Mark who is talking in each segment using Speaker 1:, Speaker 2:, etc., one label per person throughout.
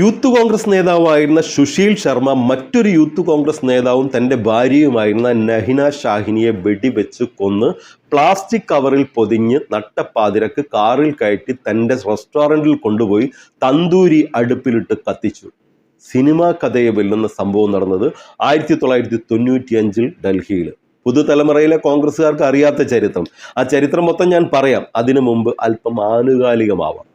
Speaker 1: Youth Congress നേതാവായിരുന്ന സുശീൽ ശർമ്മ മറ്റൊരു youth Congress നേതാവും തന്റെ ഭാര്യയുമായിരുന്ന നഹിന ഷാഹിനിയെ വെടിവെച്ച് കൊന്ന് പ്ലാസ്റ്റിക് കവറിൽ പൊതിഞ്ഞ് നട്ടപ്പാതിരക്ക് കാറിൽ കയറ്റി തന്റെ റെസ്റ്റോറന്റിൽ കൊണ്ടുപോയി തന്തൂരി അടുപ്പിലിട്ട് കത്തിച്ചു. സിനിമാ കഥയെ വെല്ലുന്ന സംഭവം നടന്നത് ആയിരത്തി തൊള്ളായിരത്തി തൊണ്ണൂറ്റി അഞ്ചിൽ ഡൽഹിയിൽ പുതുതലമുറയിലെ കോൺഗ്രസ്സുകാർക്ക് അറിയാത്ത ചരിത്രം. ആ ചരിത്രം മൊത്തം ഞാൻ പറയാം. അതിനു മുമ്പ് അല്പം ആനുകാലികമാവാം.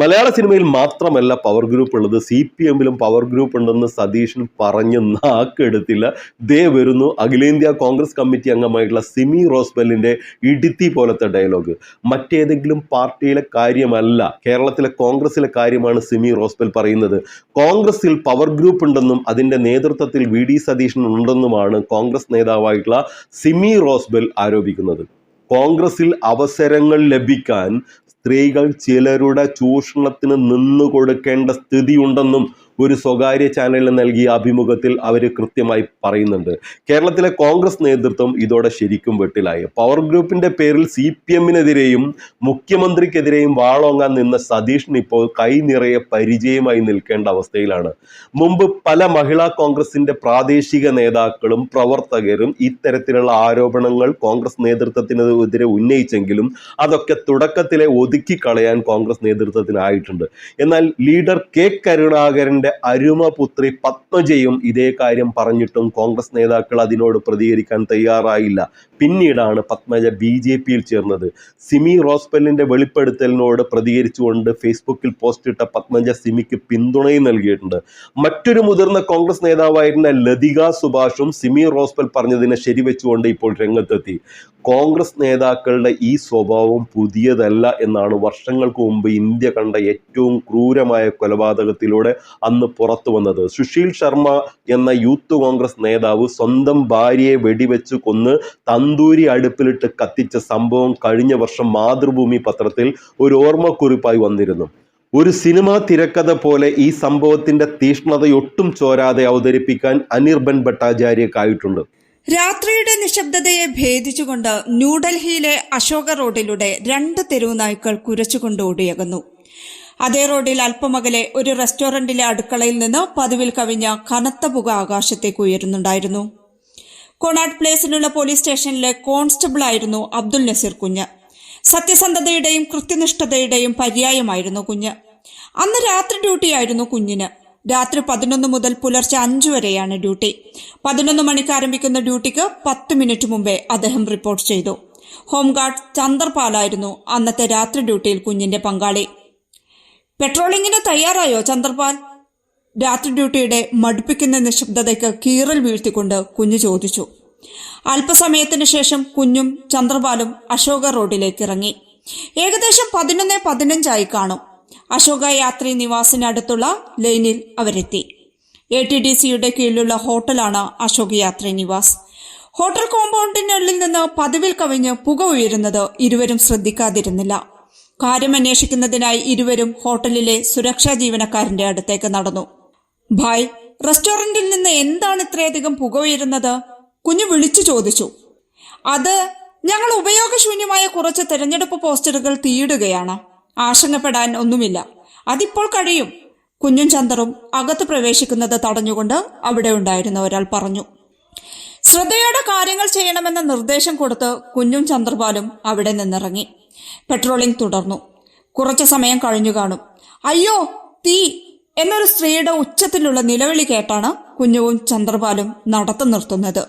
Speaker 1: മലയാള സിനിമയിൽ മാത്രമല്ല പവർ ഗ്രൂപ്പ് ഉള്ളത്. സി പി എമ്മിലും പവർ ഗ്രൂപ്പ് ഉണ്ടെന്ന് സതീശൻ പറഞ്ഞ് നാക്കെടുത്തില്ല. ദേ വരുന്നു അഖിലേന്ത്യാ കോൺഗ്രസ് കമ്മിറ്റി അംഗമായിട്ടുള്ള സിമി റോസ്ബെല്ലിന്റെ ഇടുത്തി പോലത്തെ ഡയലോഗ് മറ്റേതെങ്കിലും പാർട്ടിയിലെ കാര്യമല്ല കേരളത്തിലെ കോൺഗ്രസിലെ കാര്യമാണ് സിമി റോസ്ബെൽ പറയുന്നത്. കോൺഗ്രസിൽ പവർ ഗ്രൂപ്പ് ഉണ്ടെന്നും അതിന്റെ നേതൃത്വത്തിൽ വി ഡി സതീശൻ ഉണ്ടെന്നുമാണ് കോൺഗ്രസ് നേതാവായിട്ടുള്ള സിമി റോസ്ബെൽ ആരോപിക്കുന്നത്. കോൺഗ്രസിൽ അവസരങ്ങൾ ലഭിക്കാൻ സ്ത്രീകൾ ചിലരുടെ ചൂഷണത്തിന് നിന്നു കൊടുക്കേണ്ട സ്ഥിതിയുണ്ടെന്നും ഒരു സ്വകാര്യ ചാനലിന് നൽകിയ അഭിമുഖത്തിൽ അവർ കൃത്യമായി പറയുന്നുണ്ട്. കേരളത്തിലെ കോൺഗ്രസ് നേതൃത്വം ഇതോടെ ശരിക്കും വെട്ടിലായി. പവർ ഗ്രൂപ്പിന്റെ പേരിൽ സി പി എമ്മിനെതിരെയും മുഖ്യമന്ത്രിക്കെതിരെയും വാളോങ്ങാൻ നിന്ന സതീഷിന് ഇപ്പോൾ കൈ നിറയെ പരിചയമായി നിൽക്കേണ്ട അവസ്ഥയിലാണ്. മുമ്പ് പല മഹിളാ കോൺഗ്രസിന്റെ പ്രാദേശിക നേതാക്കളും പ്രവർത്തകരും ഇത്തരത്തിലുള്ള ആരോപണങ്ങൾ കോൺഗ്രസ് നേതൃത്വത്തിനെതിരെ ഉന്നയിച്ചെങ്കിലും അതൊക്കെ തുടക്കത്തിലെ ഒതുക്കി കളയാൻ കോൺഗ്രസ് നേതൃത്വത്തിനായിട്ടുണ്ട്. എന്നാൽ ലീഡർ കെ കരുണാകരന്റെ അരുമപുത്രി പത്മജയും ഇതേ കാര്യം പറഞ്ഞിട്ടും കോൺഗ്രസ് നേതാക്കൾ അതിനോട് പ്രതികരിക്കാൻ തയ്യാറായില്ല. പിന്നീടാണ് പത്മജ ബി ജെ പിയിൽ ചേർന്നത്. സിമി റോസ്പെല്ലിന്റെ വെളിപ്പെടുത്തലിനോട് പ്രതികരിച്ചുകൊണ്ട് ഫേസ്ബുക്കിൽ പോസ്റ്റ് ഇട്ട പത്മജ സിമിക്ക് പിന്തുണയും നൽകിയിട്ടുണ്ട്. മറ്റൊരു മുതിർന്ന കോൺഗ്രസ് നേതാവായിരുന്ന ലതിക സുഭാഷും സിമി റോസ്പെൽ പറഞ്ഞതിനെ ശരിവെച്ചുകൊണ്ട് ഇപ്പോൾ രംഗത്തെത്തി. കോൺഗ്രസ് നേതാക്കളുടെ ഈ സ്വഭാവം പുതിയതല്ല എന്നാണ് വർഷങ്ങൾക്ക് മുമ്പ് ഇന്ത്യ കണ്ട ഏറ്റവും ക്രൂരമായ കൊലപാതകത്തിലൂടെ അന്ന് പുറത്തു വന്നത്. സുശീൽ ശർമ്മ എന്ന യൂത്ത് കോൺഗ്രസ് നേതാവ് സ്വന്തം ഭാര്യയെ വെടിവെച്ച് കൊന്ന് തന്തൂരി അടുപ്പിലിട്ട് കത്തിച്ച സംഭവം കഴിഞ്ഞ വർഷം മാതൃഭൂമി പത്രത്തിൽ ഒരു ഓർമ്മക്കുറിപ്പായി വന്നിരുന്നു. ഒരു സിനിമാ തിരക്കഥ പോലെ ഈ സംഭവത്തിന്റെ തീഷ്ണതയൊട്ടും ചോരാതെ അവതരിപ്പിക്കാൻ അനിർബൻ ഭട്ടാചാര്യക്കായിട്ടുണ്ട്.
Speaker 2: രാത്രിയുടെ നിശബ്ദതയെ ഭേദിച്ചുകൊണ്ട് ന്യൂഡൽഹിയിലെ അശോക റോഡിലൂടെ രണ്ട് തെരുവ് നായ്ക്കൾ കുരച്ചുകൊണ്ട് ഓടിയകുന്നു. അതേ റോഡിൽ അല്പമകലെ ഒരു റെസ്റ്റോറന്റിലെ അടുക്കളയിൽ നിന്ന് പതിവിൽ കവിഞ്ഞ കനത്ത പുക ആകാശത്തേക്ക് ഉയരുന്നുണ്ടായിരുന്നു. കൊണാട്ട് പ്ലേസിലുള്ള പോലീസ് സ്റ്റേഷനിലെ കോൺസ്റ്റബിളായിരുന്നു അബ്ദുൽ നസീർ കുഞ്ഞ്. സത്യസന്ധതയുടെയും കൃത്യനിഷ്ഠതയുടെയും പര്യായമായിരുന്നു കുഞ്ഞ്. അന്ന് രാത്രി ഡ്യൂട്ടിയായിരുന്നു കുഞ്ഞിന്. രാത്രി പതിനൊന്ന് മുതൽ പുലർച്ചെ അഞ്ചു വരെയാണ് ഡ്യൂട്ടി. പതിനൊന്ന് മണിക്ക് ആരംഭിക്കുന്ന ഡ്യൂട്ടിക്ക് പത്ത് മിനിറ്റ് മുമ്പേ അദ്ദേഹം റിപ്പോർട്ട് ചെയ്തു. ഹോംഗാർഡ് ചന്ദർപാലായിരുന്നു അന്നത്തെ രാത്രി ഡ്യൂട്ടിയിൽ കുഞ്ഞിന്റെ പങ്കാളി. പെട്രോളിങ്ങിന് തയ്യാറായോ ചന്ദ്രപാൽ രാത്രി ഡ്യൂട്ടിയുടെ മടുപ്പിക്കുന്ന നിശബ്ദതയ്ക്ക് കീറൽ വീഴ്ത്തിക്കൊണ്ട് കുഞ്ഞു ചോദിച്ചു. അല്പസമയത്തിന് ശേഷം കുഞ്ഞും ചന്ദ്രപാലും അശോക റോഡിലേക്ക് ഇറങ്ങി. ഏകദേശം പതിനൊന്ന് പതിനഞ്ചായി കാണും. അശോക യാത്രി നിവാസിനടുത്തുള്ള ലൈനിൽ അവരെത്തി. എ ടി ഡി സിയുടെ കീഴിലുള്ള ഹോട്ടലാണ് അശോക യാത്രി നിവാസ്. ഹോട്ടൽ കോമ്പൗണ്ടിനുള്ളിൽ നിന്ന് പതിവിൽ കവിഞ്ഞ് പുക ഉയരുന്നത് ഇരുവരും ശ്രദ്ധിക്കാതിരുന്നില്ല. കാര്യം അന്വേഷിക്കുന്നതിനായി ഇരുവരും ഹോട്ടലിലെ സുരക്ഷാ ജീവനക്കാരന്റെ അടുത്തേക്ക് നടന്നു. ഭായ് റെസ്റ്റോറന്റിൽ നിന്ന് എന്താണ് ഇത്രയധികം പുക ഉയരുന്നത്? കുഞ്ഞു വിളിച്ചു ചോദിച്ചു. അത് ഞങ്ങൾ ഉപയോഗശൂന്യമായ കുറച്ച് തെരഞ്ഞെടുപ്പ് പോസ്റ്ററുകൾ തീയിടുകയാണ്. ആശങ്കപ്പെടാൻ ഒന്നുമില്ല. അതിപ്പോൾ കഴിയും. കുഞ്ഞും ചന്ദറും അകത്ത് പ്രവേശിക്കുന്നത് തടഞ്ഞുകൊണ്ട് അവിടെ ഉണ്ടായിരുന്ന ഒരാൾ പറഞ്ഞു. ശ്രദ്ധയോടെ കാര്യങ്ങൾ ചെയ്യണമെന്ന നിർദ്ദേശം കൊടുത്ത് കുഞ്ഞും ചന്ദ്രപാലും അവിടെ നിന്നിറങ്ങി. പെട്രോളിംഗ് തുടർന്നു. കുറച്ചു സമയം കഴിഞ്ഞു കാണും. അയ്യോ തീ! എന്നൊരു സ്ത്രീയുടെ ഉച്ചത്തിലുള്ള നിലവിളി കേട്ടാണ് കുഞ്ഞുവും ചന്ദ്രപാലും നടത്തു നിർത്തുന്നത്.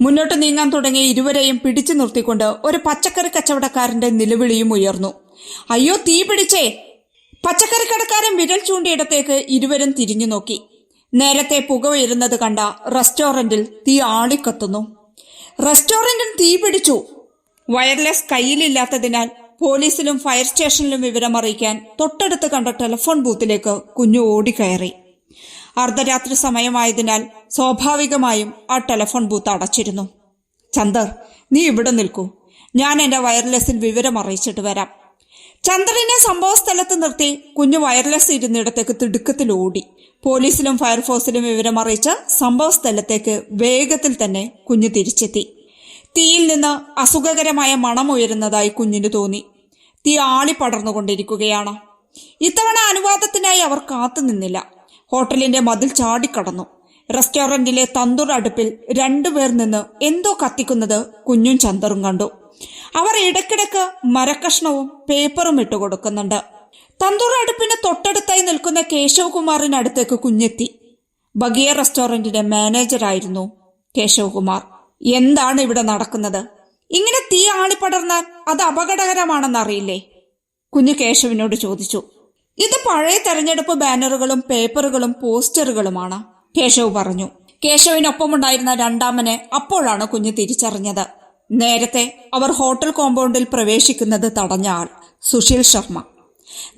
Speaker 2: മുന്നോട്ട് നീങ്ങാൻ തുടങ്ങിയ ഇരുവരെയും പിടിച്ചു നിർത്തിക്കൊണ്ട് ഒരു പച്ചക്കറി കച്ചവടക്കാരന്റെ നിലവിളിയും ഉയർന്നു. അയ്യോ തീ പിടിച്ചേ! പച്ചക്കറി കടക്കാരൻ വിരൽ ചൂണ്ടിയിടത്തേക്ക് ഇരുവരും തിരിഞ്ഞു നോക്കി. നേരത്തെ പുക ഉയരുന്നത് കണ്ട റെസ്റ്റോറന്റിൽ തീ ആളിക്കത്തുന്നു. റെസ്റ്റോറന്റിൽ തീ പിടിച്ചു. വയർലെസ് കയ്യിലില്ലാത്തതിനാൽ പോലീസിലും ഫയർ സ്റ്റേഷനിലും വിവരം അറിയിക്കാൻ തൊട്ടടുത്ത് കണ്ട ടെലിഫോൺ ബൂത്തിലേക്ക് കുഞ്ഞു ഓടിക്കയറി. അർദ്ധരാത്രി സമയമായതിനാൽ സ്വാഭാവികമായും ആ ടെലിഫോൺ ബൂത്ത് അടച്ചിരുന്നു. ചന്ദർ നീ ഇവിടെ നിൽക്കൂ. ഞാൻ എന്റെ വയർലെസ്സിൽ വിവരം അറിയിച്ചിട്ട് വരാം. ചന്ദ്രനെ സംഭവ സ്ഥലത്ത് നിർത്തി കുഞ്ഞു വയർലെസ് ഇരുന്നിടത്തേക്ക് തിടുക്കത്തിൽ ഓടി. പോലീസിലും ഫയർഫോഴ്സിലും വിവരം സംഭവ സ്ഥലത്തേക്ക് വേഗത്തിൽ തന്നെ കുഞ്ഞു തിരിച്ചെത്തി. തീയിൽ നിന്ന് അസുഖകരമായ മണം ഉയരുന്നതായി കുഞ്ഞിന് തോന്നി. തീ ആളി പടർന്നുകൊണ്ടിരിക്കുകയാണ്. ഇത്തവണ അനുവാദത്തിനായി അവർ കാത്തുനിന്നില്ല ഹോട്ടലിന്റെ മതിൽ ചാടിക്കടന്നു. റെസ്റ്റോറന്റിലെ തന്തൂർ അടുപ്പിൽ രണ്ടുപേർ നിന്ന് എന്തോ കത്തിക്കുന്നത് കുഞ്ഞും ചന്തറും കണ്ടു. അവർ ഇടയ്ക്കിടയ്ക്ക് മരക്കഷ്ണവും പേപ്പറും ഇട്ടുകൊടുക്കുന്നുണ്ട് തന്തൂർ അടുപ്പിന് തൊട്ടടുത്തായി നിൽക്കുന്ന കേശവകുമാറിനടുത്തേക്ക് കുഞ്ഞെത്തി. ബഗിയ റെസ്റ്റോറന്റിന്റെ മാനേജറായിരുന്നു കേശവകുമാർ. എന്താണ് ഇവിടെ നടക്കുന്നത്? ഇങ്ങനെ തീ ആളിപ്പടർന്നാൽ അത് അപകടകരമാണെന്നറിയില്ലേ? കുഞ്ഞു കേശവിനോട് ചോദിച്ചു. ഇത് പഴയ തെരഞ്ഞെടുപ്പ് ബാനറുകളും പേപ്പറുകളും പോസ്റ്ററുകളുമാണ് കേശവ് പറഞ്ഞു. കേശവിനൊപ്പമുണ്ടായിരുന്ന രണ്ടാമനെ അപ്പോഴാണ് കുഞ്ഞ് തിരിച്ചറിഞ്ഞത്. നേരത്തെ അവർ ഹോട്ടൽ കോമ്പൗണ്ടിൽ പ്രവേശിക്കുന്നത് തടഞ്ഞ ആൾ സുശീൽ ശർമ്മ.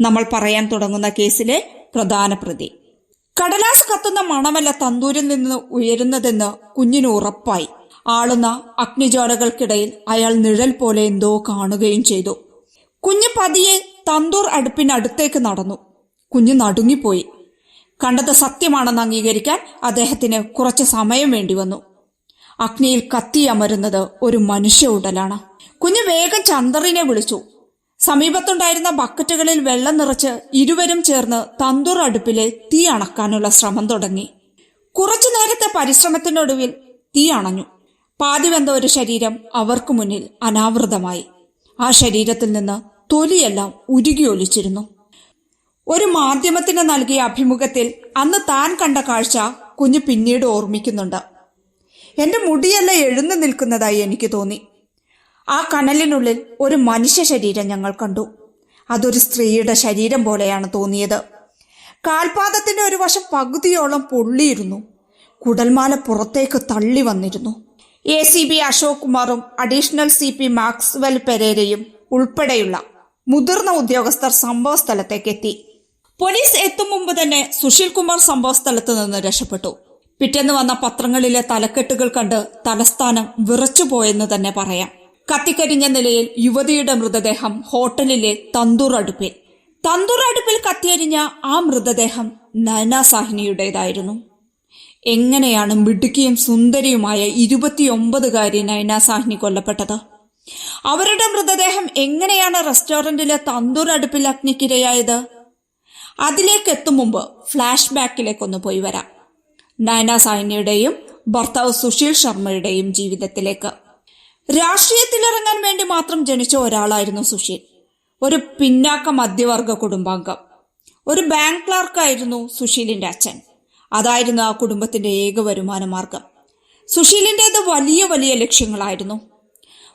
Speaker 2: നമ്മൾ പറയാൻ തുടങ്ങുന്ന കേസിലെ പ്രധാന പ്രതി. കടലാസ് കത്തുന്ന മണമല്ല തന്തൂരിൽ നിന്ന് ഉയരുന്നതെന്ന് കുഞ്ഞിന് ഉറപ്പായി. ആളുന്ന അഗ്നിജ്വാലകൾക്കിടയിൽ അയാൾ നിഴൽ പോലെ എന്തോ കാണുകയും ചെയ്തു. കുഞ്ഞ് പതിയെ തന്തൂർ അടുപ്പിനടുത്തേക്ക് നടന്നു. കുഞ്ഞ് നടുങ്ങിപ്പോയി. കണ്ടത് സത്യമാണെന്ന് അംഗീകരിക്കാൻ അദ്ദേഹത്തിന് കുറച്ച് സമയം വേണ്ടി വന്നു. അഗ്നിയിൽ കത്തിയമരുന്നത് ഒരു മനുഷ്യ ഉടലാണ്. കുഞ്ഞ് വേഗം ചന്ദ്രനെ വിളിച്ചു. സമീപത്തുണ്ടായിരുന്ന ബക്കറ്റുകളിൽ വെള്ളം നിറച്ച് ഇരുവരും ചേർന്ന് തന്തൂർ അടുപ്പിലെ തീ അണക്കാനുള്ള ശ്രമം തുടങ്ങി. കുറച്ചു നേരത്തെ പരിശ്രമത്തിനൊടുവിൽ തീ അണഞ്ഞു. പാതിവെന്ത ഒരു ശരീരം അവർക്കു മുന്നിൽ അനാവൃതമായി. ആ ശരീരത്തിൽ നിന്ന് തൊലിയെല്ലാം ഉരുകിയൊലിച്ചിരുന്നു ഒരു മാധ്യമത്തിന് നൽകിയ അഭിമുഖത്തിൽ അന്ന് താൻ കണ്ട കാഴ്ച കുഞ്ഞ് പിന്നീട് ഓർമ്മിക്കുന്നുണ്ട്. എന്റെ മുടിയല്ല എഴുന്നു നിൽക്കുന്നതായി എനിക്ക് തോന്നി. ആ കനലിനുള്ളിൽ ഒരു മനുഷ്യ ശരീരം ഞങ്ങൾ കണ്ടു. അതൊരു സ്ത്രീയുടെ ശരീരം പോലെയാണ് തോന്നിയത്. കാൽപാദത്തിന്റെ ഒരു വശം പകുതിയോളം പൊള്ളിയിരുന്നു. കുടൽമാല പുറത്തേക്ക് തള്ളി വന്നിരുന്നു. എ സി ബി അശോക് കുമാറും അഡീഷണൽ സി പി മാക്സ്വെൽ പെരേരയും ഉൾപ്പെടെയുള്ള മുതിർന്ന ഉദ്യോഗസ്ഥർ സംഭവ സ്ഥലത്തേക്ക് എത്തി. പോലീസ് എത്തും മുമ്പ് തന്നെ സുശീൽ കുമാർ സംഭവ സ്ഥലത്ത് നിന്ന് രക്ഷപ്പെട്ടു. പിറ്റേന്ന് വന്ന പത്രങ്ങളിലെ തലക്കെട്ടുകൾ കണ്ട് തലസ്ഥാനം വിറച്ചുപോയെന്ന് തന്നെ പറയാം. കത്തിക്കരിഞ്ഞ നിലയിൽ യുവതിയുടെ മൃതദേഹം ഹോട്ടലിലെ തന്തൂർ അടുപ്പിൽ. തന്തൂർ അടുപ്പിൽ കത്തിയരിഞ്ഞ ആ മൃതദേഹം നയന സാഹിനിയുടേതായിരുന്നു. എങ്ങനെയാണ് മിടുക്കിയും സുന്ദരിയുമായ ഇരുപത്തിയൊമ്പതുകാരി നൈന സാഹ്നി കൊല്ലപ്പെട്ടത്? അവരുടെ മൃതദേഹം എങ്ങനെയാണ് റെസ്റ്റോറന്റിലെ തന്തൂർ അടുപ്പിൽ അഗ്നിക്കിരയായത്? അതിലേക്ക് എത്തും മുമ്പ് ഫ്ലാഷ് ബാക്കിലേക്കൊന്ന് പോയി വരാം. നയന സാഹ്നിയുടെയും ഭർത്താവ് സുശീൽ ശർമ്മയുടെയും ജീവിതത്തിലേക്ക്. രാഷ്ട്രീയത്തിലിറങ്ങാൻ വേണ്ടി മാത്രം ജനിച്ച ഒരാളായിരുന്നു സുശീൽ. ഒരു പിന്നാക്ക മധ്യവർഗ കുടുംബാംഗം. ഒരു ബാങ്ക് ക്ലാർക്കായിരുന്നു സുശീലിന്റെ അച്ഛൻ. അതായിരുന്നു ആ കുടുംബത്തിന്റെ ഏക വരുമാന മാർഗം. സുശീലിന്റെത് വലിയ വലിയ ലക്ഷ്യങ്ങളായിരുന്നു.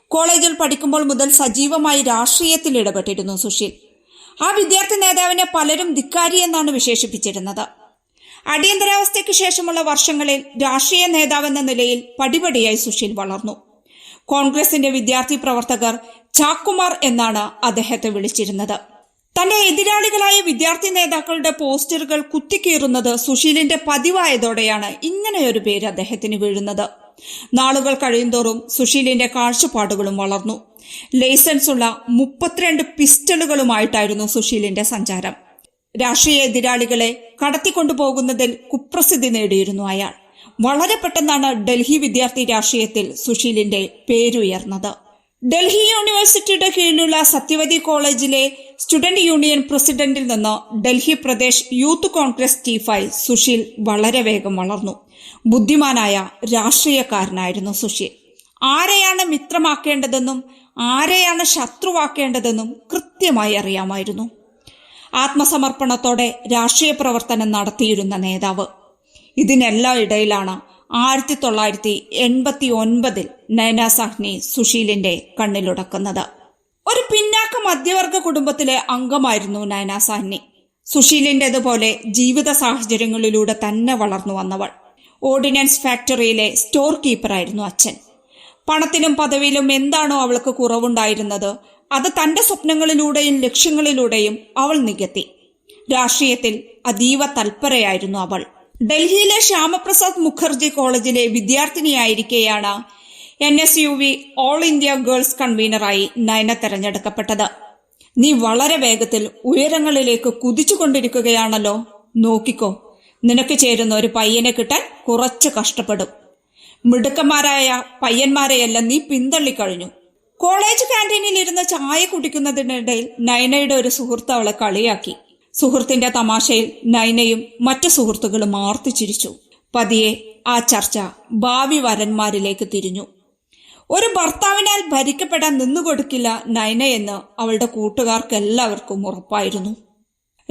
Speaker 2: കോളേജിൽ പഠിക്കുമ്പോൾ മുതൽ സജീവമായി രാഷ്ട്രീയത്തിൽ ഇടപെട്ടിരുന്നു സുശീൽ. ആ വിദ്യാർത്ഥി നേതാവിനെ പലരും ധിക്കാരി എന്നാണ് വിശേഷിപ്പിച്ചിരുന്നത്. അടിയന്തരാവസ്ഥയ്ക്ക് ശേഷമുള്ള വർഷങ്ങളിൽ രാഷ്ട്രീയ നേതാവെന്ന നിലയിൽ പടിപടിയായി സുശീൽ വളർന്നു. കോൺഗ്രസിന്റെ വിദ്യാർത്ഥി പ്രവർത്തകർ ചാക്കുമാർ എന്നാണ് അദ്ദേഹത്തെ വിളിച്ചിരുന്നത്. തന്റെ എതിരാളികളായ വിദ്യാർത്ഥി നേതാക്കളുടെ പോസ്റ്ററുകൾ കുത്തിക്കീറുന്നത് സുശീലിന്റെ പതിവായതോടെയാണ് ഇങ്ങനെയൊരു പേര് അദ്ദേഹത്തിന് വീഴുന്നത്. നാളുകൾ കഴിയുന്തോറും സുശീലിന്റെ കാഴ്ചപ്പാടുകളും വളർന്നു. ലൈസൻസ് ഉള്ള മുപ്പത്തിരണ്ട് പിസ്റ്റളുകളുമായിട്ടായിരുന്നു സുശീലിന്റെ സഞ്ചാരം. രാഷ്ട്രീയ എതിരാളികളെ കടത്തിക്കൊണ്ടുപോകുന്നതിൽ കുപ്രസിദ്ധി നേടിയിരുന്നു അയാൾ. വളരെ പെട്ടെന്നാണ് ഡൽഹി വിദ്യാർത്ഥി രാഷ്ട്രീയത്തിൽ സുശീലിന്റെ പേരുയർന്നത്. ഡൽഹി യൂണിവേഴ്സിറ്റിയുടെ കീഴിലുള്ള സത്യവതി കോളേജിലെ സ്റ്റുഡന്റ് യൂണിയൻ പ്രസിഡന്റിൽ നിന്ന് ഡൽഹി പ്രദേശ് യൂത്ത് കോൺഗ്രസ് ചീഫായി സുശീൽ വളരെ വേഗം വളർന്നു. ബുദ്ധിമാനായ രാഷ്ട്രീയക്കാരനായിരുന്നു സുശീൽ. ആരെയാണ് മിത്രമാക്കേണ്ടതെന്നും ആരെയാണ് ശത്രുവാക്കേണ്ടതെന്നും കൃത്യമായി അറിയാമായിരുന്നു. ആത്മസമർപ്പണത്തോടെ രാഷ്ട്രീയ പ്രവർത്തനം നടത്തിയിരുന്ന നേതാവ്. ഇതിനെല്ലാം ഇടയിലാണ് ആയിരത്തി തൊള്ളായിരത്തി എൺപത്തി ഒൻപതിൽ നയന സാഹ്നി സുശീലിന്റെ കണ്ണിലുടക്കുന്നത്. ഒരു പിന്നാക്ക മധ്യവർഗ കുടുംബത്തിലെ അംഗമായിരുന്നു നയന സാഹ്നി. സുശീലിന്റെതുപോലെ ജീവിത സാഹചര്യങ്ങളിലൂടെ തന്നെ വളർന്നു വന്നവൾ. ഓർഡിനൻസ് ഫാക്ടറിയിലെ സ്റ്റോർ കീപ്പറായിരുന്നു അച്ഛൻ. പണത്തിലും പദവിയിലും എന്താണോ അവൾക്ക് കുറവുണ്ടായിരുന്നത് അത് തന്റെ സ്വപ്നങ്ങളിലൂടെയും ലക്ഷ്യങ്ങളിലൂടെയും അവൾ നികത്തി. രാഷ്ട്രീയത്തിൽ അതീവ തൽപരയായിരുന്നു അവൾ. ഡൽഹിയിലെ ശ്യാമപ്രസാദ് മുഖർജി കോളേജിലെ വിദ്യാർത്ഥിനിയായിരിക്കെയാണ് N S U V all India girls കൺവീനറായി Nayana തെരഞ്ഞെടുക്കപ്പെട്ടത്. നീ വളരെ വേഗത്തിൽ ഉയരങ്ങളിലേക്ക് കുതിച്ചുകൊണ്ടിരിക്കുകയാണല്ലോ. നോക്കിക്കോ നിനക്ക് ചേരുന്ന ഒരു പയ്യനെ കിട്ടാൻ കുറച്ച് കഷ്ടപ്പെടും. മിടുക്കന്മാരായ പയ്യന്മാരെയെല്ലാം നീ പിന്തള്ളിക്കഴിഞ്ഞു. കോളേജ് ക്യാന്റീനിൽ ഇരുന്ന് ചായ കുടിക്കുന്നതിനിടയിൽ നയനയുടെ ഒരു സുഹൃത്ത് അവളെ കളിയാക്കി. സുഹൃത്തിന്റെ തമാശയിൽ നൈനയും മറ്റു സുഹൃത്തുക്കളും ആർത്തിച്ചിരിച്ചു പതിയെ ആ ചർച്ച ഭാവി വരന്മാരിലേക്ക് തിരിഞ്ഞു. ഒരു ഭർത്താവിനാൽ ഭരിക്കപ്പെടാൻ നിന്നുകൊടുക്കില്ല നൈനയെന്ന് അവളുടെ കൂട്ടുകാർക്ക് എല്ലാവർക്കും ഉറപ്പായിരുന്നു.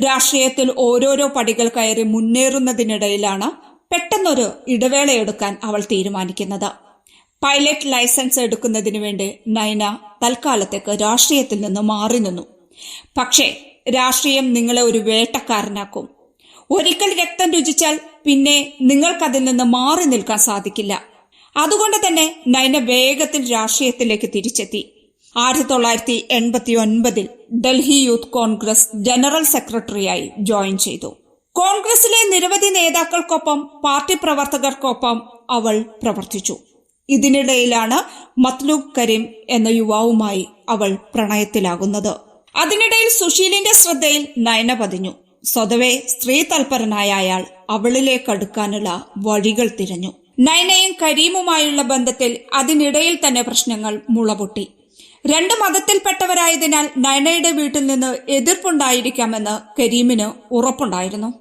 Speaker 2: രാഷ്ട്രീയത്തിൽ ഓരോരോ പടികൾ കയറി മുന്നേറുന്നതിനിടയിലാണ് പെട്ടെന്നൊരു ഇടവേളയെടുക്കാൻ അവൾ തീരുമാനിക്കുന്നത്. പൈലറ്റ് ലൈസൻസ് എടുക്കുന്നതിന് വേണ്ടി നൈന തൽക്കാലത്തേക്ക് രാഷ്ട്രീയത്തിൽ നിന്ന് മാറി നിന്നു. പക്ഷേ രാഷ്ട്രീയം നിങ്ങളെ ഒരു വേട്ടക്കാരനാക്കും. ഒരിക്കൽ രക്തം രുചിച്ചാൽ പിന്നെ നിങ്ങൾക്കതിൽ നിന്ന് മാറി നിൽക്കാൻ സാധിക്കില്ല. അതുകൊണ്ട് തന്നെ നയന വേഗത്തിൽ രാഷ്ട്രീയത്തിലേക്ക് തിരിച്ചെത്തി. ആയിരത്തി തൊള്ളായിരത്തി എൺപത്തി ഒൻപതിൽ ഡൽഹി യൂത്ത് കോൺഗ്രസ് ജനറൽ സെക്രട്ടറിയായി ജോയിൻ ചെയ്തു. കോൺഗ്രസിലെ നിരവധി നേതാക്കൾക്കൊപ്പം പാർട്ടി പ്രവർത്തകർക്കൊപ്പം അവൾ പ്രവർത്തിച്ചു. ഇതിനിടയിലാണ് മത്ലൂബ് കരീം എന്ന യുവാവുമായി അവൾ പ്രണയത്തിലാകുന്നത്. അതിനിടയിൽ സുശീലിന്റെ ശ്രദ്ധയിൽ നയന പതിഞ്ഞു. സ്വതവേ സ്ത്രീ തൽപരനായ അയാൾ അവളിലേക്ക് അടുക്കാനുള്ള വഴികൾ തിരഞ്ഞു. നയനയും കരീമുമായുള്ള ബന്ധത്തിൽ അതിനിടയിൽ തന്നെ പ്രശ്നങ്ങൾ മുളപൊട്ടി. രണ്ട് മതത്തിൽപ്പെട്ടവരായതിനാൽ നയനയുടെ വീട്ടിൽ നിന്ന് എതിർപ്പുണ്ടായിരിക്കാമെന്ന് കരീമിന് ഉറപ്പുണ്ടായിരുന്നു.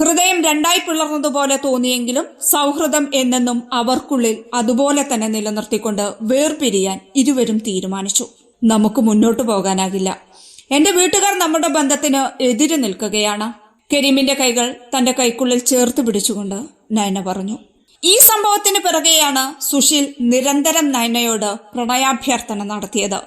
Speaker 2: ഹൃദയം രണ്ടായി പിളർന്നതുപോലെ തോന്നിയെങ്കിലും സൗഹൃദം എന്നെന്നും അവർക്കുള്ളിൽ അതുപോലെ തന്നെ നിലനിർത്തിക്കൊണ്ട് വേർപിരിയാൻ ഇരുവരും തീരുമാനിച്ചു. നമുക്ക് മുന്നോട്ടു പോകാനാകില്ല. എന്റെ വീട്ടുകാർ നമ്മുടെ ബന്ധത്തിന് എതിര് നിൽക്കുകയാണ്. കരീമിന്റെ കൈകൾ തന്റെ കൈക്കുള്ളിൽ ചേർത്ത് പിടിച്ചുകൊണ്ട് നയന പറഞ്ഞു. ഈ സംഭവത്തിന് പിറകെയാണ് സുശീൽ നിരന്തരം നയനയോട് പ്രണയാഭ്യർത്ഥന നടത്തിയത്.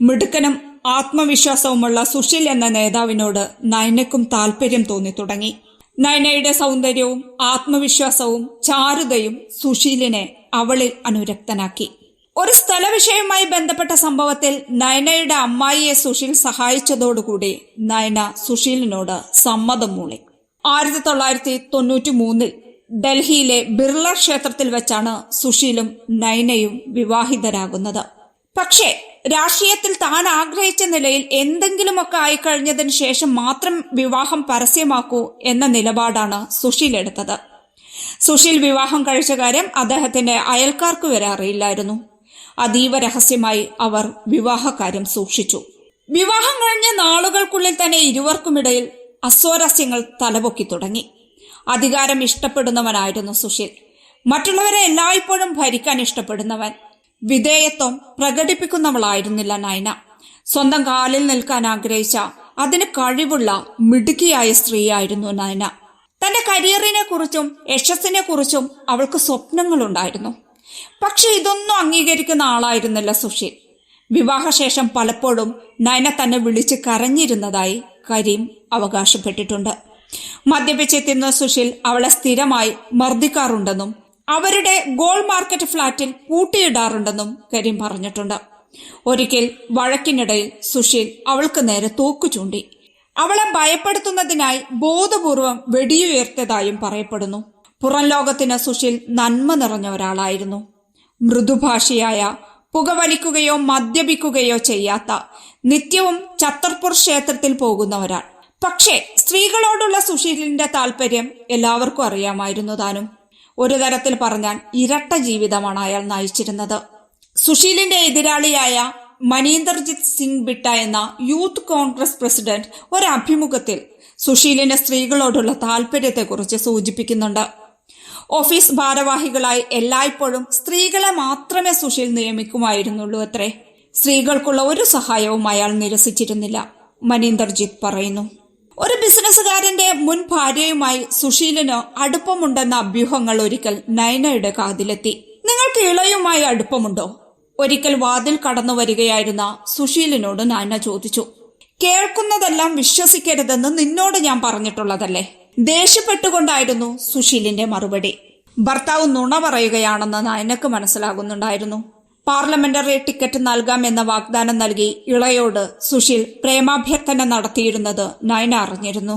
Speaker 2: മിടുക്കനും ആത്മവിശ്വാസവുമുള്ള സുശീൽ എന്ന നേതാവിനോട് നയനയ്ക്കും താല്പര്യം തോന്നി തുടങ്ങി. നയനയുടെ സൗന്ദര്യവും ആത്മവിശ്വാസവും ചാരുതയും സുശീലിനെ അവളിൽ അനുരക്തനാക്കി. ഒരു സ്ഥലവിഷയവുമായി ബന്ധപ്പെട്ട സംഭവത്തിൽ നയനയുടെ അമ്മായിയെ സുശീൽ സഹായിച്ചതോടുകൂടി നയന സുശീലിനോട് സമ്മതം മൂളി. ആയിരത്തി തൊള്ളായിരത്തി തൊണ്ണൂറ്റി മൂന്നിൽ ഡൽഹിയിലെ ബിർള ക്ഷേത്രത്തിൽ വെച്ചാണ് സുശീലും നയനയും വിവാഹിതരാകുന്നത്. പക്ഷേ രാഷ്ട്രീയത്തിൽ താൻ ആഗ്രഹിച്ച നിലയിൽ എന്തെങ്കിലുമൊക്കെ ആയിക്കഴിഞ്ഞതിന് ശേഷം മാത്രം വിവാഹം പരസ്യമാക്കൂ എന്ന നിലപാടാണ് സുശീൽ എടുത്തത്. സുശീൽ വിവാഹം കഴിച്ച കാര്യം അദ്ദേഹത്തിന്റെ അയൽക്കാർക്ക് വരെ അറിയില്ലായിരുന്നു. അതീവ രഹസ്യമായി അവർ വിവാഹകാര്യം സൂക്ഷിച്ചു. വിവാഹം കഴിഞ്ഞ നാളുകൾക്കുള്ളിൽ തന്നെ ഇരുവർക്കുമിടയിൽ അസ്വാരസ്യങ്ങൾ തലപൊക്കി തുടങ്ങി. അധികാരം ഇഷ്ടപ്പെടുന്നവനായിരുന്നു സുശീൽ. മറ്റുള്ളവരെ എല്ലായ്പ്പോഴും ഭരിക്കാൻ ഇഷ്ടപ്പെടുന്നവൻ. വിധേയത്വം പ്രകടിപ്പിക്കുന്നവളായിരുന്നില്ല നയന. സ്വന്തം കാലിൽ നിൽക്കാൻ ആഗ്രഹിച്ച അതിന് കഴിവുള്ള മിടുക്കിയായ സ്ത്രീയായിരുന്നു നയന. തന്റെ കരിയറിനെ കുറിച്ചും യശസ്സിനെ കുറിച്ചും അവൾക്ക് സ്വപ്നങ്ങളുണ്ടായിരുന്നു. പക്ഷെ ഇതൊന്നും അംഗീകരിക്കുന്ന ആളായിരുന്നില്ല സുഷീൽ വിവാഹശേഷം പലപ്പോഴും നയന തന്നെ വിളിച്ച് കരഞ്ഞിരുന്നതായി കരീം അവകാശപ്പെട്ടിട്ടുണ്ട്. മദ്യപിച്ചെത്തുന്ന സുശീൽ അവളെ സ്ഥിരമായി മർദ്ദിക്കാറുണ്ടെന്നും അവരുടെ ഗോൾ മാർക്കറ്റ് ഫ്ളാറ്റിൽ കൂട്ടിയിടാറുണ്ടെന്നും കരീം പറഞ്ഞിട്ടുണ്ട്. ഒരിക്കൽ വഴക്കിനിടയിൽ സുശീൽ അവൾക്ക് നേരെ തോക്കു ചൂണ്ടി. അവളെ ഭയപ്പെടുത്തുന്നതിനായി ബോധപൂർവം വെടിയുയർത്തതായും പറയപ്പെടുന്നു. പുറം ലോകത്തിന് സുശീൽ നന്മ നിറഞ്ഞ ഒരാളായിരുന്നു. മൃദുഭാഷിയായ പുകവലിക്കുകയോ മദ്യപിക്കുകയോ ചെയ്യാത്ത നിത്യവും ചത്തർപൂർ ക്ഷേത്രത്തിൽ പോകുന്ന ഒരാൾ. പക്ഷേ സ്ത്രീകളോടുള്ള സുശീലിന്റെ താല്പര്യം എല്ലാവർക്കും അറിയാമായിരുന്നു താനും. ഒരു തരത്തിൽ പറഞ്ഞാൽ ഇരട്ട ജീവിതമാണ് അയാൾ നയിച്ചിരുന്നത്. സുശീലിന്റെ എതിരാളിയായ മനീന്ദർജിത് സിംഗ് ബിട്ട എന്ന യൂത്ത് കോൺഗ്രസ് പ്രസിഡന്റ് ഒരു അഭിമുഖത്തിൽ സുശീലിന്റെ സ്ത്രീകളോടുള്ള താല്പര്യത്തെക്കുറിച്ച് സൂചിപ്പിക്കുന്നുണ്ട്. ഓഫീസ് ഭാരവാഹികളായി എല്ലായ്പ്പോഴും സ്ത്രീകളെ മാത്രമേ സുശീൽ നിയമിക്കുമായിരുന്നുള്ളൂ അത്രേ. സ്ത്രീകൾക്കുള്ള ഒരു സഹായവും അയാൾ നിരസിച്ചിരുന്നില്ല. മനീന്ദർജിത്ത് പറയുന്നു ഒരു ബിസിനസ്സുകാരന്റെ മുൻ ഭാര്യയുമായി സുശീലിന് അടുപ്പമുണ്ടെന്ന അഭ്യൂഹങ്ങൾ ഒരിക്കൽ നയനയുടെ കാതിലെത്തി. നിങ്ങൾക്ക് ഇളയുമായി അടുപ്പമുണ്ടോ? ഒരിക്കൽ വാതിൽ കടന്നു വരികയായിരുന്ന സുശീലിനോട് നയന ചോദിച്ചു കേൾക്കുന്നതെല്ലാം വിശ്വസിക്കരുതെന്ന് നിന്നോട് ഞാൻ പറഞ്ഞിട്ടുള്ളതല്ലേ? ദേഷ്യപ്പെട്ടുകൊണ്ടായിരുന്നു സുശീലിന്റെ മറുപടി. ഭർത്താവ് നുണ പറയുകയാണെന്ന് നയനക്ക് മനസ്സിലാകുന്നുണ്ടായിരുന്നു. പാർലമെന്ററി ടിക്കറ്റ് നൽകാമെന്ന വാഗ്ദാനം നൽകി ഇളയോട് സുശീൽ പ്രേമാഭ്യർത്ഥന നടത്തിയിരുന്നത് നയന അറിഞ്ഞിരുന്നു.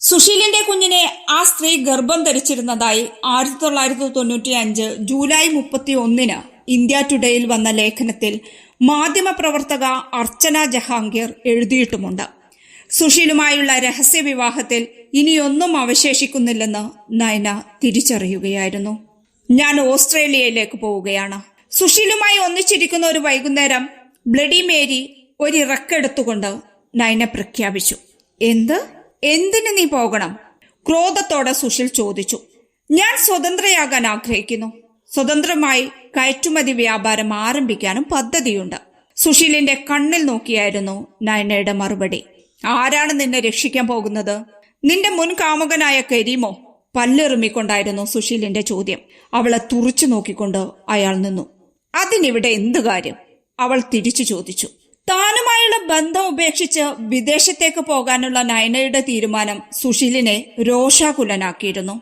Speaker 2: സുശീലിന്റെ കുഞ്ഞിനെ ആ സ്ത്രീ ഗർഭം ധരിച്ചിരുന്നതായി ആയിരത്തി തൊള്ളായിരത്തി തൊണ്ണൂറ്റി അഞ്ച് ജൂലൈ മുപ്പത്തി ഒന്നിന് ഇന്ത്യ ടുഡേയിൽ വന്ന ലേഖനത്തിൽ മാധ്യമപ്രവർത്തക അർച്ചന ജഹാംഗീർ എഴുതിയിട്ടുമുണ്ട്. സുശീലുമായുള്ള രഹസ്യ വിവാഹത്തിൽ ഇനിയൊന്നും അവശേഷിക്കുന്നില്ലെന്ന് നയന തിരിച്ചറിയുകയായിരുന്നു. ഞാൻ ഓസ്ട്രേലിയയിലേക്ക് പോവുകയാണ്. സുശീലുമായി ഒന്നിച്ചിരിക്കുന്ന ഒരു വൈകുന്നേരം ബ്ലഡി മേരി ഒരു ഇറക്കെടുത്തുകൊണ്ട് നയന പ്രഖ്യാപിച്ചു. എന്ത്? എന്തിനു നീ പോകണം? ക്രോധത്തോടെ സുശീൽ ചോദിച്ചു. ഞാൻ സ്വതന്ത്രയാകാൻ ആഗ്രഹിക്കുന്നു. സ്വതന്ത്രമായി കയറ്റുമതി വ്യാപാരം ആരംഭിക്കാനും പദ്ധതിയുണ്ട്. സുശീലിന്റെ കണ്ണിൽ നോക്കിയായിരുന്നു നയനയുടെ മറുപടി. ആരാണ് നിന്നെ രക്ഷിക്കാൻ പോകുന്നത്? നിന്റെ മുൻ കാമുകനായ കരീമോ പല്ലെറുമിക്കൊണ്ടായിരുന്നു സുശീലിന്റെ ചോദ്യം. അവളെ തുറച്ചു നോക്കിക്കൊണ്ട് അയാൾ നിന്നു. അതിനിവിടെ എന്തു കാര്യം? അവൾ തിരിച്ചു ചോദിച്ചു. താനുമായുള്ള ബന്ധം ഉപേക്ഷിച്ച് വിദേശത്തേക്ക് പോകാനുള്ള നയനയുടെ തീരുമാനം സുശീലിനെ രോഷാകുലനാക്കിയിരുന്നു.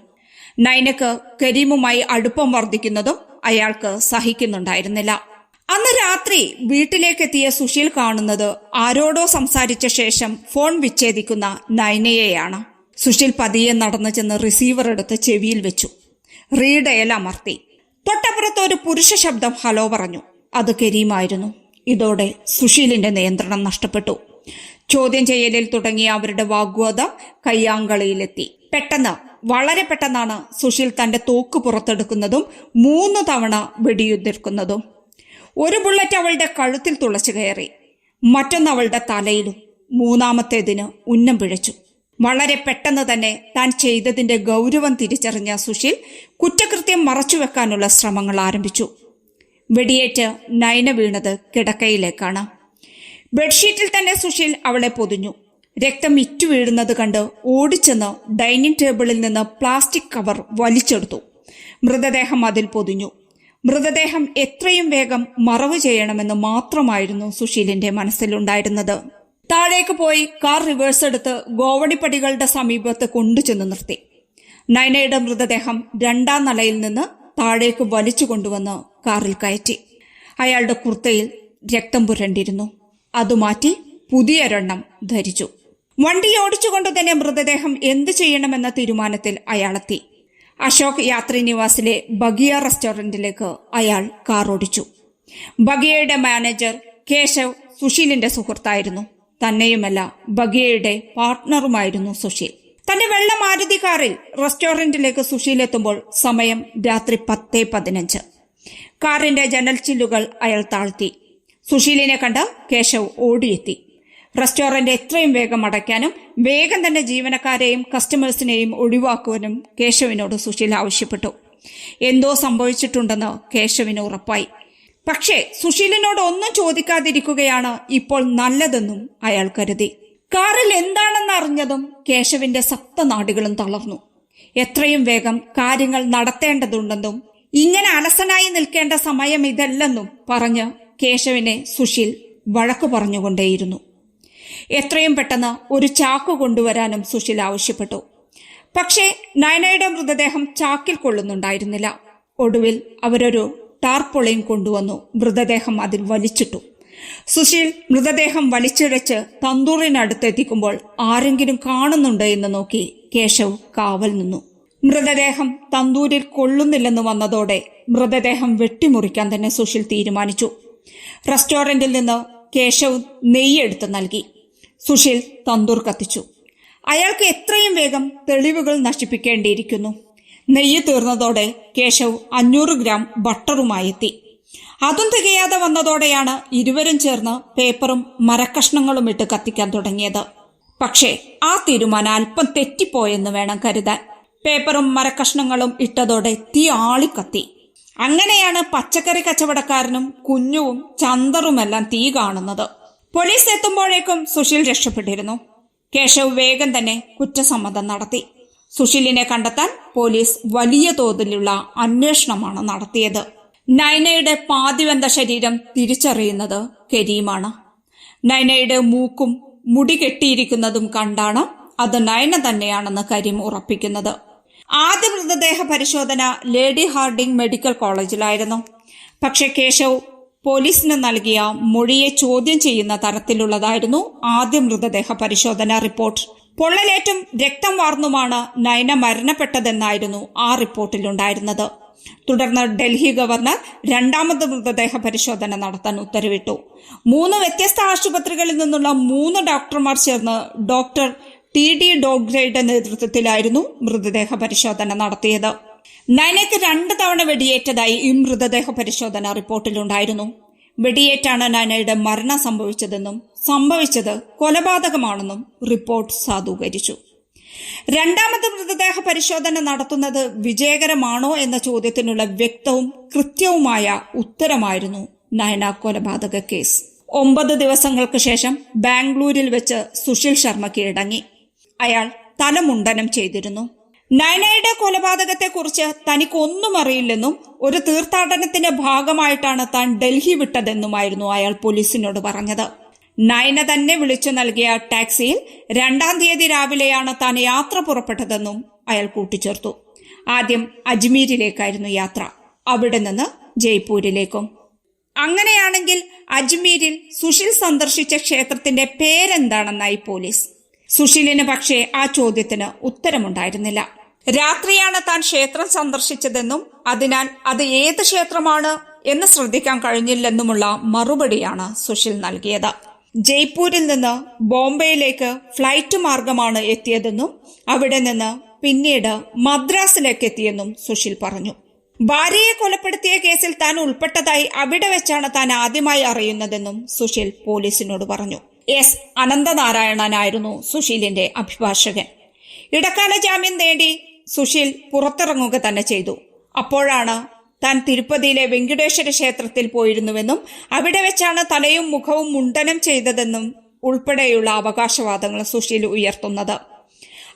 Speaker 2: നൈനക്ക് കരീമുമായി അടുപ്പം വർദ്ധിക്കുന്നതും അയാൾക്ക് സഹിക്കുന്നുണ്ടായിരുന്നില്ല. അന്ന് രാത്രി വീട്ടിലേക്കെത്തിയ സുശീൽ കാണുന്നത് ആരോടോ സംസാരിച്ച ശേഷം ഫോൺ വിച്ഛേദിക്കുന്ന നൈനയെയാണ്. സുശീൽ പതിയെ നടന്നു ചെന്ന് റിസീവർ എടുത്ത് ചെവിയിൽ വെച്ചു. റീഡയൽ അമർത്തി. തൊട്ടപ്പുറത്ത് ഒരു പുരുഷ ശബ്ദം ഹലോ പറഞ്ഞു. അത് കരീമായിരുന്നു. ഇതോടെ സുശീലിന്റെ നിയന്ത്രണം നഷ്ടപ്പെട്ടു. ചോദ്യം ചെയ്യലിൽ തുടങ്ങിയ അവരുടെ വാഗ്വാദം കയ്യാങ്കളിയിലെത്തി. പെട്ടെന്ന് വളരെ പെട്ടെന്നാണ് സുശീൽ തന്റെ തോക്ക് പുറത്തെടുക്കുന്നതും മൂന്ന് തവണ വെടിയുതിർക്കുന്നതും ഒരു ബുള്ളറ്റ് അവളുടെ കഴുത്തിൽ തുളച്ചു കയറി. മറ്റൊന്ന് അവളുടെ തലയിലും മൂന്നാമത്തേതിന് ഉന്നം പിഴച്ചു. വളരെ പെട്ടെന്ന് തന്നെ താൻ ചെയ്തതിന്റെ ഗൗരവം തിരിച്ചറിഞ്ഞ സുശീൽ കുറ്റകൃത്യം മറച്ചുവെക്കാനുള്ള ശ്രമങ്ങൾ ആരംഭിച്ചു. വെടിയേറ്റ് നയന വീണത് കിടക്കയിലേക്കാണ്. ബെഡ്ഷീറ്റിൽ തന്നെ സുശീൽ അവളെ പൊതിഞ്ഞു. രക്തം ഇറ്റു വീഴുന്നത് കണ്ട് ഓടിച്ചെന്ന് ഡൈനിങ് ടേബിളിൽ നിന്ന് പ്ലാസ്റ്റിക് കവർ വലിച്ചെടുത്തു. മൃതദേഹം അതിൽ പൊതിഞ്ഞു. മൃതദേഹം എത്രയും വേഗം മറവ് ചെയ്യണമെന്ന് മാത്രമായിരുന്നു സുശീലിന്റെ മനസ്സിലുണ്ടായിരുന്നത്. താഴേക്ക് പോയി കാർ റിവേഴ്സ് എടുത്ത് ഗോവടിപ്പടികളുടെ സമീപത്ത് കൊണ്ടുചെന്ന് നിർത്തി. നയനയുടെ മൃതദേഹം രണ്ടാം നിലയിൽ നിന്ന് താഴേക്ക് വലിച്ചു കൊണ്ടുവന്ന് കാറിൽ കയറ്റി. അയാളുടെ കുർത്തയിൽ രക്തം പുരണ്ടിരുന്നു. അത് മാറ്റി പുതിയൊരെണ്ണം ധരിച്ചു. വണ്ടി ഓടിച്ചുകൊണ്ട് തന്നെ മൃതദേഹം എന്തു ചെയ്യണമെന്ന തീരുമാനത്തിൽ അയാളെത്തി. അശോക് യാത്രി നിവാസിലെ ബഗിയ റെസ്റ്റോറന്റിലേക്ക് അയാൾ കാർ ഓടിച്ചു. ബഗിയയുടെ മാനേജർ കേശവ് സുശീലിന്റെ സുഹൃത്തായിരുന്നു. തന്നെയുമല്ല ബഗിയയുടെ പാർട്ട്ണറുമായിരുന്നു സുശീൽ. തന്റെ വെള്ള മാരുതി കാറിൽ റെസ്റ്റോറന്റിലേക്ക് സുശീൽ എത്തുമ്പോൾ സമയം രാത്രി പത്തേ പതിനഞ്ച്. കാറിന്റെ ജനൽ ചില്ലുകൾ അയാൾ താഴ്ത്തി. സുശീലിനെ കണ്ട കേശവ് ഓടിയെത്തി. റെസ്റ്റോറന്റ് എത്രയും വേഗം അടയ്ക്കാനും വേഗം തന്നെ ജീവനക്കാരെയും കസ്റ്റമേഴ്സിനെയും ഒഴിവാക്കുവാനും കേശവിനോട് സുശീൽ ആവശ്യപ്പെട്ടു. എന്തോ സംഭവിച്ചിട്ടുണ്ടെന്ന് കേശവിന് ഉറപ്പായി. പക്ഷേ സുശീലിനോട് ഒന്നും ചോദിക്കാതിരിക്കുകയാണ് ഇപ്പോൾ നല്ലതെന്നും അയാൾ കരുതി. കാറിൽ എന്താണെന്ന് അറിഞ്ഞതും കേശവിന്റെ സപ്തനാടുകളും തളർന്നു. എത്രയും വേഗം കാര്യങ്ങൾ നടത്തേണ്ടതുണ്ടെന്നും ഇങ്ങനെ അലസനായി നിൽക്കേണ്ട സമയം ഇതല്ലെന്നും പറഞ്ഞ് കേശവിനെ സുശീൽ വഴക്കു പറഞ്ഞുകൊണ്ടേയിരുന്നു. എത്രയും പെട്ടെന്ന് ഒരു ചാക്ക് കൊണ്ടുവരാനും സുശീൽ ആവശ്യപ്പെട്ടു. പക്ഷേ നയനയുടെ മൃതദേഹം ചാക്കിൽ കൊള്ളുന്നുണ്ടായിരുന്നില്ല. ഒടുവിൽ അവരൊരു ടാർപ്പൊളയും കൊണ്ടുവന്നു. മൃതദേഹം അതിൽ വലിച്ചിട്ടു. സുശീൽ മൃതദേഹം വലിച്ചിഴച്ച് തന്തൂറിനടുത്തെത്തിക്കുമ്പോൾ ആരെങ്കിലും കാണുന്നുണ്ട് എന്ന് നോക്കി കേശവ് കാവൽ നിന്നു. മൃതദേഹം തന്തൂരിൽ കൊള്ളുന്നില്ലെന്ന് വന്നതോടെ മൃതദേഹം വെട്ടിമുറിക്കാൻ തന്നെ സുശീൽ തീരുമാനിച്ചു. റെസ്റ്റോറന്റിൽ നിന്ന് കേശവ് നെയ്യെടുത്ത് നൽകി. സുശീൽ തന്തൂർ കത്തിച്ചു. അയാൾക്ക് എത്രയും വേഗം തെളിവുകൾ നശിപ്പിക്കേണ്ടിയിരിക്കുന്നു. നെയ്യ് തീർന്നതോടെ കേശവ് അഞ്ഞൂറ് ഗ്രാം ബട്ടറുമായി എത്തി. അതും തികയാതെ വന്നതോടെയാണ് ഇരുവരും ചേർന്ന് പേപ്പറും മരക്കഷ്ണങ്ങളും ഇട്ട് കത്തിക്കാൻ തുടങ്ങിയത്. പക്ഷേ ആ തീരുമാനം അല്പം തെറ്റിപ്പോയെന്ന് വേണം കരുതാൻ. പേപ്പറും മരക്കഷ്ണങ്ങളും ഇട്ടതോടെ തീ ആളിക്കത്തി. അങ്ങനെയാണ് പച്ചക്കറി കച്ചവടക്കാരനും കുഞ്ഞുവും ചന്തറുമെല്ലാം തീ കാണുന്നത്. പോലീസ് എത്തുമ്പോഴേക്കും സുശീൽ രക്ഷപ്പെട്ടിരുന്നു. കേശവ് വേഗം തന്നെ കുറ്റസമ്മതം നടത്തി. സുശീലിനെ കണ്ടെത്താൻ പോലീസ് വലിയ തോതിലുള്ള അന്വേഷണമാണ് നടത്തിയത്. നൈനയുടെ പാതിവെന്ത ശരീരം തിരിച്ചറിയുന്നത് കരീമാണ്. നൈനയുടെ മൂക്കും മുടി കെട്ടിയിരിക്കുന്നതും കണ്ടാണ് അത് നയന തന്നെയാണെന്ന് കരീം ഉറപ്പിക്കുന്നത്. ആദ്യ മൃതദേഹ പരിശോധന ലേഡി ഹാർഡിംഗ് മെഡിക്കൽ കോളേജിലായിരുന്നു. പക്ഷെ കേശവ് പോലീസിന് നൽകിയ മൊഴിയെ ചോദ്യം ചെയ്യുന്ന തരത്തിലുള്ളതായിരുന്നു ആദ്യ മൃതദേഹ പരിശോധനാ റിപ്പോർട്ട്. പൊള്ളലേറ്റും രക്തം വാർന്നുമാണ് നയന മരണപ്പെട്ടതെന്നായിരുന്നു ആ റിപ്പോർട്ടിലുണ്ടായിരുന്നത്. തുടർന്ന് ഡൽഹി ഗവർണർ രണ്ടാമത് മൃതദേഹ പരിശോധന നടത്താൻ ഉത്തരവിട്ടു. മൂന്ന് വ്യത്യസ്ത ആശുപത്രികളിൽ നിന്നുള്ള മൂന്ന് ഡോക്ടർമാർ ചേർന്ന് ഡോക്ടർ ടി ഡി ഡോഗ്രയുടെ നേതൃത്വത്തിലായിരുന്നു മൃതദേഹ പരിശോധന നടത്തിയത്. നയനയ്ക്ക് രണ്ട് തവണ വെടിയേറ്റതായി ഈ മൃതദേഹ പരിശോധന റിപ്പോർട്ടിലുണ്ടായിരുന്നു. വെടിയേറ്റാണ് നയനയുടെ മരണം സംഭവിച്ചതെന്നും സംഭവിച്ചത് കൊലപാതകമാണെന്നും റിപ്പോർട്ട് സാധൂകരിച്ചു. രണ്ടാമത് മൃതദേഹ പരിശോധന നടത്തുന്നത് വിജയകരമാണോ എന്ന ചോദ്യത്തിനുള്ള വ്യക്തവും കൃത്യവുമായ ഉത്തരമായിരുന്നു നയന കൊലപാതക കേസ്. ഒമ്പത് ദിവസങ്ങൾക്ക് ശേഷം ബാംഗ്ലൂരിൽ വെച്ച് സുശീൽ ശർമ്മ കീഴടങ്ങി അയാൾ തലമുണ്ടനം ചെയ്തിരുന്നു. നയനയുടെ കൊലപാതകത്തെക്കുറിച്ച് തനിക്കൊന്നും അറിയില്ലെന്നും ഒരു തീർത്ഥാടനത്തിന്റെ ഭാഗമായിട്ടാണ് താൻ ഡൽഹി വിട്ടതെന്നുമായിരുന്നു അയാൾ പോലീസിനോട് പറഞ്ഞത്. നയന തന്നെ വിളിച്ചു നൽകിയ ടാക്സിയിൽ രണ്ടാം തീയതി രാവിലെയാണ് താൻ യാത്ര പുറപ്പെട്ടതെന്നും അയാൾ കൂട്ടിച്ചേർത്തു. ആദ്യം അജ്മീരിലേക്കായിരുന്നു യാത്ര. അവിടെ നിന്ന് ജയ്പൂരിലേക്കും. അങ്ങനെയാണെങ്കിൽ അജ്മീരിൽ സുശീൽ സന്ദർശിച്ച ക്ഷേത്രത്തിന്റെ പേരെന്താണെന്നായി പോലീസ്. സുശീലിന് പക്ഷേ ആ ചോദ്യത്തിന് ഉത്തരമുണ്ടായിരുന്നില്ല. രാത്രിയാണ് താൻ ക്ഷേത്രം സന്ദർശിച്ചതെന്നും അതിനാൽ അത് ഏത് ക്ഷേത്രമാണ് എന്ന് ശ്രദ്ധിക്കാൻ കഴിഞ്ഞില്ലെന്നുമുള്ള മറുപടിയാണ് സുശീൽ നൽകിയത്. ജയ്പൂരിൽ നിന്ന് ബോംബെയിലേക്ക് ഫ്ലൈറ്റ് മാർഗമാണ് എത്തിയതെന്നും അവിടെ നിന്ന് പിന്നീട് മദ്രാസിലേക്ക് എത്തിയെന്നും സുശീൽ പറഞ്ഞു. ഭാര്യയെ കൊലപ്പെടുത്തിയ കേസിൽ താൻ ഉൾപ്പെട്ടതായി അവിടെ വെച്ചാണ് താൻ ആദ്യമായി അറിയുന്നതെന്നും സുശീൽ പോലീസിനോട് പറഞ്ഞു. എസ്. അനന്തനാരായണനായിരുന്നു സുശീലിന്റെ അഭിഭാഷകൻ. ഇടക്കാല ജാമ്യം നേടി സുശീൽ പുറത്തിറങ്ങുക തന്നെ ചെയ്തു. അപ്പോഴാണ് താൻ തിരുപ്പതിയിലെ വെങ്കടേശ്വര ക്ഷേത്രത്തിൽ പോയിരുന്നുവെന്നും അവിടെ വെച്ചാണ് തലയും മുഖവും മുണ്ടനം ചെയ്തതെന്നും ഉൾപ്പെടെയുള്ള അവകാശവാദങ്ങൾ സുശീൽ ഉയർത്തുന്നത്.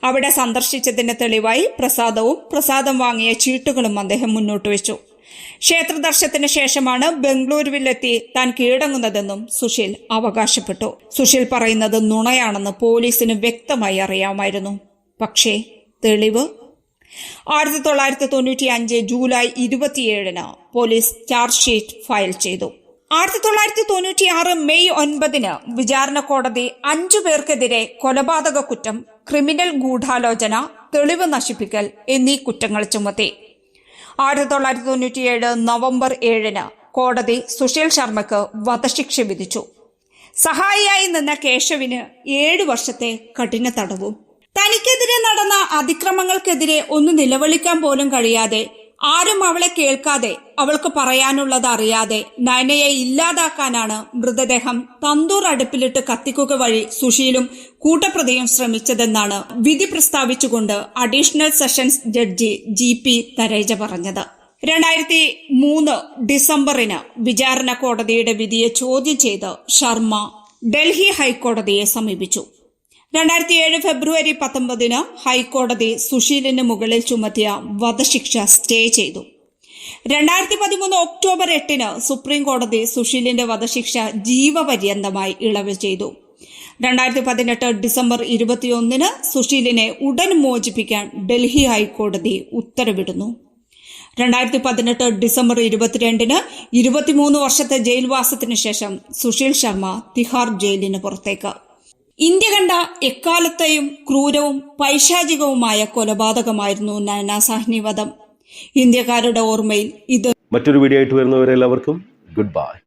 Speaker 2: അവിടെ സന്ദർശിച്ചതിന്റെ തെളിവായി പ്രസാദവും പ്രസാദം വാങ്ങിയ ചീട്ടുകളും അദ്ദേഹം മുന്നോട്ട് വെച്ചു. ക്ഷേത്ര ദർശനത്തിന് ശേഷമാണ് ബംഗളൂരുവിലെത്തി താൻ കീഴടങ്ങുന്നതെന്നും സുശീൽ അവകാശപ്പെട്ടു. സുശീൽ പറയുന്നത് നുണയാണെന്ന് പോലീസിന് വ്യക്തമായി അറിയാമായിരുന്നു. പക്ഷേ തെളിവ് ആയിരത്തി തൊള്ളായിരത്തി തൊണ്ണൂറ്റി അഞ്ച് ജൂലൈ ഇരുപത്തിയേഴിന് പോലീസ് ചാർജ് ഷീറ്റ് ഫയൽ ചെയ്തു. ആയിരത്തി തൊള്ളായിരത്തി തൊണ്ണൂറ്റി ആറ് മെയ് ഒൻപതിന് വിചാരണ കോടതി അഞ്ചു പേർക്കെതിരെ കൊലപാതക കുറ്റം ക്രിമിനൽ ഗൂഢാലോചന തെളിവ് നശിപ്പിക്കൽ എന്നീ കുറ്റങ്ങൾ ചുമത്തി. ആയിരത്തി തൊള്ളായിരത്തി തൊണ്ണൂറ്റിയേഴ് നവംബർ ഏഴിന് കോടതി സുശീൽ ശർമ്മക്ക് വധശിക്ഷ വിധിച്ചു. സഹായിയായി നിന്ന കേശവിന് ഏഴു വർഷത്തെ കഠിന തടവും. തനിക്കെതിരെ നടന്ന അതിക്രമങ്ങൾക്കെതിരെ ഒന്ന് നിലവിളിക്കാൻ പോലും കഴിയാതെ ആരും അവളെ കേൾക്കാതെ അവൾക്ക് പറയാനുള്ളത് അറിയാതെ നയനയെ ഇല്ലാതാക്കാനാണ് മൃതദേഹം തന്തൂർ അടുപ്പിലിട്ട് കത്തിക്കുക വഴി സുശീലും കൂട്ടപ്രതിയും ശ്രമിച്ചതെന്നാണ് വിധി പ്രസ്താവിച്ചുകൊണ്ട് additional sessions judge G P Tareja പറഞ്ഞത്. രണ്ടായിരത്തി മൂന്ന് ഡിസംബറിന് വിചാരണ കോടതിയുടെ വിധിയെ ചോദ്യം ചെയ്ത് ശർമ്മ ഡൽഹി ഹൈക്കോടതിയെ സമീപിച്ചു. രണ്ടായിരത്തി ഏഴ് ഫെബ്രുവരി പത്തൊമ്പതിന് ഹൈക്കോടതി സുശീലിന് മുകളിൽ ചുമത്തിയ വധശിക്ഷ സ്റ്റേ ചെയ്തു. രണ്ടായിരത്തി പതിമൂന്ന് ഒക്ടോബർ എട്ടിന് സുപ്രീം കോടതി സുശീലിന്റെ വധശിക്ഷ ജീവപര്യന്തമായി ഇളവ് ചെയ്തു. രണ്ടായിരത്തി പതിനെട്ട് ഡിസംബർ ഇരുപത്തിയൊന്നിന് സുശീലിനെ ഉടൻ മോചിപ്പിക്കാൻ ഡൽഹി ഹൈക്കോടതി ഉത്തരവിടുന്നു. രണ്ടായിരത്തി പതിനെട്ട് ഡിസംബർ ഇരുപത്തിരണ്ടിന് ഇരുപത്തിമൂന്ന് വർഷത്തെ ജയിൽവാസത്തിന് ശേഷം സുശീൽ ശർമ്മ തിഹാർ ജയിലിന് പുറത്തേക്ക്. ഇന്ത്യ കണ്ട എക്കാലത്തെയും ക്രൂരവും പൈശാചികവുമായ കൊലപാതകമായിരുന്നു നയന സാഹ്നി വധം. ഇന്ത്യക്കാരുടെ ഓർമ്മയിൽ ഇത്
Speaker 1: മറ്റൊരു വീഡിയോ ആയിട്ട് വരുന്നവരെല്ലാവർക്കും ഗുഡ് ബൈ